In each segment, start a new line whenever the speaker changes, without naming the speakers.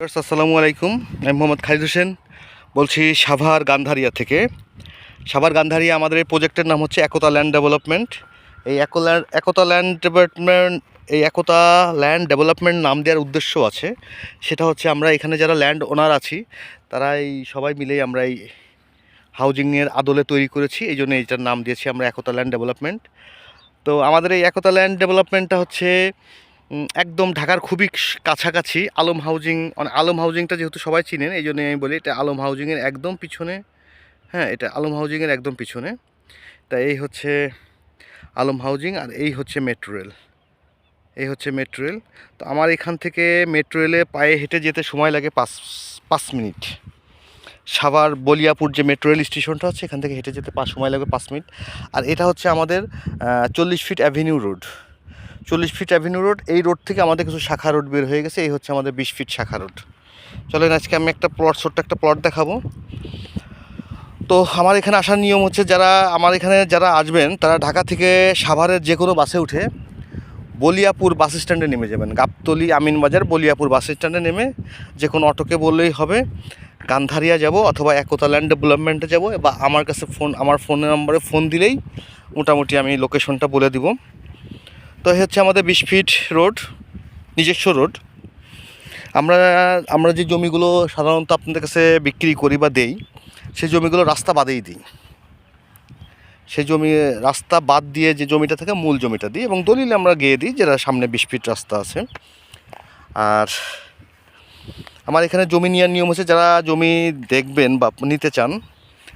আসসালামু আলাইকুম। আমি মোহাম্মদ খালিদ হোসেন। বলছি সাভার গান্ধারিয়া থেকে। সাভার গান্ধারিয়া আমাদের এই প্রজেক্টের নাম হচ্ছে একতা ল্যান্ড ডেভেলপমেন্ট এই একতা ল্যান্ড ডেভেলপমেন্ট এই একতা ল্যান্ড ডেভেলপমেন্ট নাম দেওয়ার উদ্দেশ্য আছে। সেটা হচ্ছে আমরা এখানে যারা ল্যান্ড ওনার আছি তারা এই সবাই মিলেই আমরা এই হাউজিংয়ের আদলে তৈরি করেছি। এই জন্য এইটার নাম দিয়েছি আমরা একতা ল্যান্ড ডেভেলপমেন্ট তো আমাদের এই একতা ল্যান্ড ডেভেলপমেন্টটা হচ্ছে একদম ঢাকার খুবই কাছাকাছি আলম হাউজিং মানে আলম হাউজিংটা যেহেতু সবাই চিনেন এই জন্য আমি বলি এটা আলম হাউজিংয়ের একদম পিছনে হ্যাঁ এটা আলম হাউজিংয়ের একদম পিছনে। তা এই হচ্ছে আলম হাউজিং আর এই হচ্ছে মেট্রো রেল। এই হচ্ছে মেট্রো রেল। তো আমার এখান থেকে মেট্রো রেলে পায়ে হেঁটে যেতে সময় লাগে পাঁচ পাঁচ মিনিট। সাভার বলিয়াপুর যে মেট্রো রেল স্টেশনটা আছে, এখান থেকে হেঁটে যেতে পাঁচ সময় লাগবে পাঁচ মিনিট। আর এটা হচ্ছে আমাদের চল্লিশ ফিট অ্যাভিনিউ রোড। চল্লিশ ফিট অ্যাভিনিউ রোড এই রোড থেকে আমাদের কিছু শাখা রোড বের হয়ে গেছে, এই হচ্ছে আমাদের বিশ ফিট শাখা রোড চলেন আজকে আমি একটা প্লট ছোট্ট একটা প্লট দেখাবো। তো আমার এখানে আসার নিয়ম হচ্ছে যারা, আমার এখানে যারা আসবেন, তারা ঢাকা থেকে সাভারের যে কোনো বাসে উঠে বলিয়াপুর বাস স্ট্যান্ডে নেমে যাবেন। গাবতলি আমিনবাজার বলিয়াপুর বাস স্ট্যান্ডে নেমে যে কোনো অটোকে বললেই হবে, গান্ধারিয়া যাব অথবা একতা ল্যান্ড ডেভেলপমেন্টে যাব, বা আমার কাছে ফোন আমার ফোন নম্বরে ফোন দিলেই মোটামুটি আমি লোকেশনটা বলে দিব। তো হচ্ছে আমাদের বিশ ফিট রোড নিজস্ব রোড আমরা আমরা যে জমিগুলো সাধারণত আপনাদের কাছে বিক্রি করি বা দেই, সেই জমিগুলো রাস্তা বাদেই দিই। সেই জমি, রাস্তা বাদ দিয়ে যে জমিটা থাকে, মূল জমিটা দিই এবং দলিল আমরা গিয়ে দিই যেটা সামনে বিশ ফিট রাস্তা আছে। আর আমার এখানে জমি নেওয়ার নিয়ম হচ্ছে যারা জমি দেখবেন বা নিতে চান,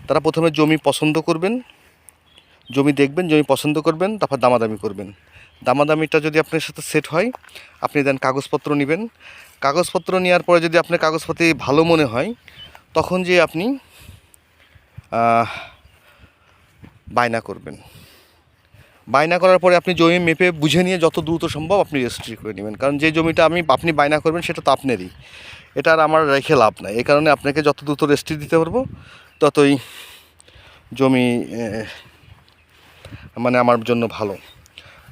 তারা প্রথমে জমি পছন্দ করবেন। জমি দেখবেন, জমি পছন্দ করবেন, তারপর দামাদামি করবেন। দামাদামিটা যদি আপনার সাথে সেট হয়, আপনি দেন কাগজপত্র নেবেন। কাগজপত্র নেওয়ার পরে যদি আপনার কাগজপাতি ভালো মনে হয়, তখন যে আপনি বায়না করবেন। বায়না করার পরে আপনি জমি মেপে বুঝে নিয়ে যত দ্রুত সম্ভব আপনি রেজিস্ট্রি করে নেবেন। কারণ যে জমিটা আমি, আপনি বায়না করবেন, সেটা তো আপনারই। এটা আর আমার রেখে লাভ নাই। এই কারণে আপনাকে যত দ্রুত রেজিস্ট্রি দিতে পারব, ততই জমি মানে আমার জন্য ভালো।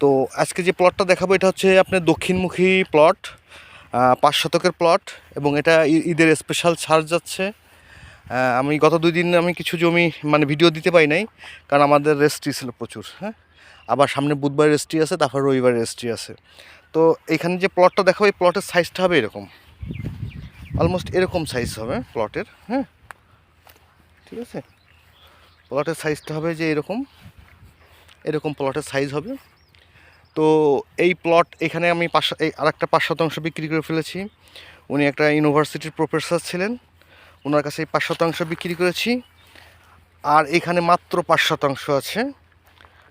তো আজকে যে প্লটটা দেখাবো, এটা হচ্ছে আপনার দক্ষিণমুখী প্লট পাঁচ শতকের প্লট এবং এটা ঈদের স্পেশাল ছাড় যাচ্ছে। আমি গত দুই দিন আমি কিছু জমি মানে ভিডিও দিতে পারি নাই, কারণ আমাদের রেস্ট্রি ছিল প্রচুর হ্যাঁ? আবার সামনে বুধবার রেস্ট্রি আছে, তারপর রবিবার রেস্ট্রি আছে। তো এখানে যে প্লটটা দেখাবো, এই প্লটের সাইজটা হবে এরকম। অলমোস্ট এরকম সাইজ হবে প্লটের হ্যাঁ? ঠিক আছে? প্লটের সাইজটা হবে যে এরকম এরকম প্লটের সাইজ হবে। তো এই প্লট এখানে আমি পাঁচ, এই আরেকটা পাঁচ শতাংশ বিক্রি করে ফেলেছি। উনি একটা ইউনিভার্সিটির প্রফেসর ছিলেন। ওনার কাছে এই পাঁচ শতাংশ বিক্রি করেছি। আর এখানে মাত্র পাঁচ শতাংশ আছে।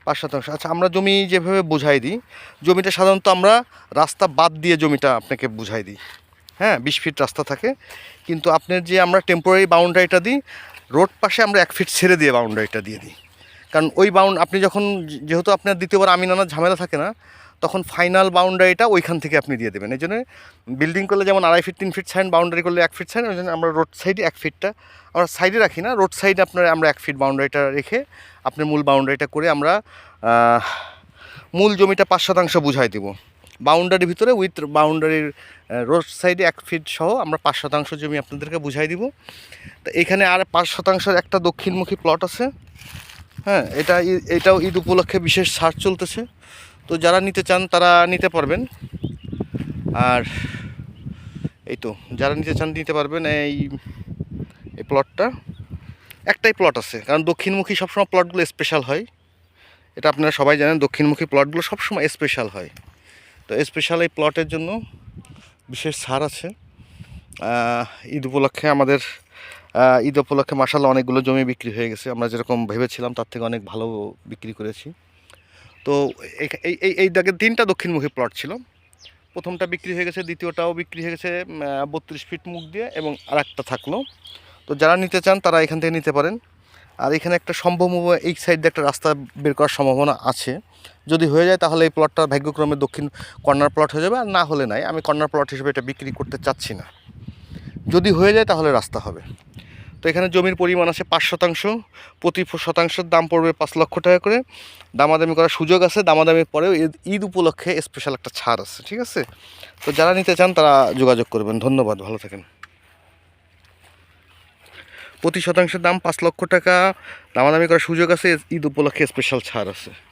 পাঁচ শতাংশ। আচ্ছা আমরা জমি যেভাবে বুঝাই দিই, জমিটা সাধারণত আমরা রাস্তা বাদ দিয়ে জমিটা আপনাকে বুঝাই দিই। হ্যাঁ বিশ ফিট রাস্তা থাকে। কিন্তু আপনার যে আমরা টেম্পোরারি বাউন্ডারিটা দিই রোড পাশে আমরা এক ফিট ছেড়ে দিয়ে বাউন্ডারিটা দিয়ে দিই। কারণ ওই বাউন্ড আপনি যখন যেহেতু আপনার দ্বিতীয়বার আমিন আনার ঝামেলা থাকে না, তখন ফাইনাল বাউন্ডারিটা ওইখান থেকে আপনি দিয়ে দেবেন। এই জন্য বিল্ডিং করলে যেমন আড়াই ফিট তিন ফিট সাইন বাউন্ডারি করলে এক ফিট সাইন ওই জন্য আমরা রোড সাইডে এক ফিটটা আমরা সাইডে রাখি না রোড সাইডে আপনার আমরা এক ফিট বাউন্ডারিটা রেখে আপনার মূল বাউন্ডারিটা করে আমরা মূল জমিটা পাঁচ শতাংশ বুঝাই দেবো। বাউন্ডারির ভিতরে উইথ বাউন্ডারির রোড সাইডে এক ফিট সহ আমরা পাঁচ শতাংশ জমি আপনাদেরকে বুঝাই দিব। তো এখানে আর পাঁচ শতাংশের একটা দক্ষিণমুখী প্লট আছে। হ্যাঁ এটা এটাও ঈদ উপলক্ষে বিশেষ ছাড় চলতেছে। তো যারা নিতে চান, তারা নিতে পারবেন। আর এই তো, যারা নিতে চান, নিতে পারবেন এই এই প্লটটা একটাই প্লট আছে, কারণ দক্ষিণমুখী সবসময় প্লটগুলো স্পেশাল হয়। এটা আপনারা সবাই জানেন, দক্ষিণমুখী প্লটগুলো সবসময় স্পেশাল হয়। তো স্পেশাল এই প্লটের জন্য বিশেষ ছাড় আছে। ঈদ উপলক্ষে আমাদের ঈদ উপলক্ষে মাসাল্লাহ অনেকগুলো জমি বিক্রি হয়ে গেছে। আমরা যেরকম ভেবেছিলাম, তার থেকে অনেক ভালো বিক্রি করেছি। তো এই- এই এই তিনটা দক্ষিণমুখী প্লট ছিল। প্রথমটা বিক্রি হয়ে গেছে, দ্বিতীয়টাও বিক্রি হয়ে গেছে বত্রিশ ফিট মুখ দিয়ে এবং আর একটা থাকল। তো যারা নিতে চান, তারা এখান থেকে নিতে পারেন। আর এখানে একটা সম্ভব এই সাইড দিয়ে একটা রাস্তা বের করার সম্ভাবনা আছে। যদি হয়ে যায়, তাহলে এই প্লটটা ভাগ্যক্রমে দক্ষিণ কর্নার প্লট হয়ে যাবে। আর না হলে নাই, আমি কর্নার প্লট হিসেবে এটা বিক্রি করতে চাচ্ছি না। যদি হয়ে যায়, তাহলে রাস্তা হবে। তো এখানে জমির পরিমাণ আছে পাঁচ শতাংশ, প্রতি শতাংশের দাম পড়বে পাঁচ লক্ষ টাকা করে। দামাদামি করার সুযোগ আছে দামাদামির পরেও ঈদ- ঈদ উপলক্ষে স্পেশাল একটা ছাড় আছে, ঠিক আছে? তো যারা নিতে চান তারা যোগাযোগ করবেন। ধন্যবাদ, ভালো থাকেন। প্রতি শতাংশের দাম পাঁচ লক্ষ টাকা, দামাদামি করার সুযোগ আছে, ঈদ উপলক্ষে স্পেশাল ছাড় আছে।